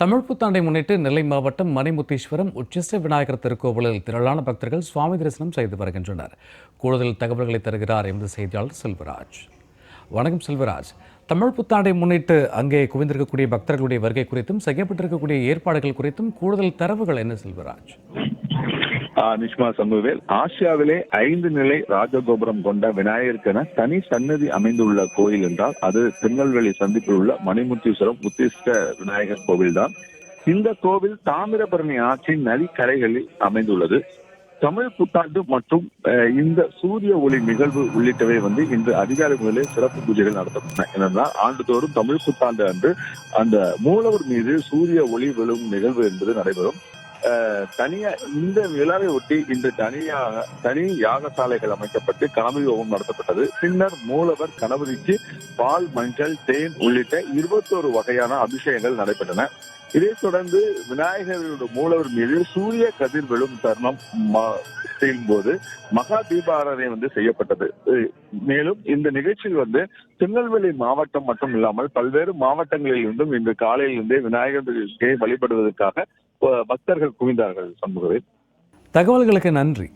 தமிழ் புத்தாண்டை முன்னிட்டு நெல்லை மாவட்டம் மணிமுத்தீஸ்வரம் உச்சிஷ்ட விநாயகர் திருக்கோவிலில் திரளான பக்தர்கள் சுவாமி தரிசனம் செய்து வருகின்றனர். கூடுதல் தகவல்களை தருகிறார் எமது செய்தியாளர் செல்வராஜ். வணக்கம் செல்வராஜ். தமிழ் புத்தாண்டை முன்னிட்டு அங்கே குவிந்திருக்கக்கூடிய பக்தர்களுடைய வருகை குறித்தும் செய்யப்பட்டிருக்கக்கூடிய ஏற்பாடுகள் குறித்தும் கூடுதல் தரவுகள் என்ன செல்வராஜ்? நிஷ்மா சமுவேல் ஆசியாவிலே ஐந்து நிலை ராஜகோபுரம் கொண்ட விநாயகருக்கென தனி சன்னதி அமைந்துள்ள கோயில் என்றால் அது திருநெல்வேலி சந்திப்பில் உள்ள மணிமுத்தீஸ்வரம் உத்திஷ்ட விநாயகர் கோவில் தான் இந்த கோவில் தாமிரபரணி ஆற்றின் நதிக்கரைகளில் அமைந்துள்ளது. தமிழ் புத்தாண்டு மற்றும் இந்த சூரிய ஒளி நிகழ்வு உள்ளிட்டவை வந்து இன்று அதிகாலை முதலே சிறப்பு பூஜைகள் நடத்தப்பட்டன. என்னன்னா ஆண்டுதோறும் தமிழ் புத்தாண்டு அன்று அந்த மூலவர் மீது சூரிய ஒளி விழும் நிகழ்வு என்பது நடைபெறும். தனியா இந்த விழாவை ஒட்டி இன்று தனியாக தனி யாகசாலைகள் அமைக்கப்பட்டு கணபதி ஹோமம் நடத்தப்பட்டது. பின்னர் மூலவர் கணபதிக்கு பால் மஞ்சள் தேன் உள்ளிட்ட இருபத்தோரு வகையான அபிஷேகங்கள் நடைபெற்றன. இதைத் தொடர்ந்து விநாயகரோட மூலவர் மீது சூரிய கதிர் விழும் தருணம் ம- செய்யும் போது மகா தீபாராதனை வந்து செய்யப்பட்டது. மேலும் இந்த நிகழ்ச்சியில் வந்து திருநெல்வேலி மாவட்டம் மட்டும் இல்லாமல் பல்வேறு மாவட்டங்களில் இருந்தும் இன்று காலையில் இருந்தே வழிபடுவதற்காக பக்தர்கள் குவிந்தார்கள் சண்முகவேல். தகவல்களுக்கு நன்றி.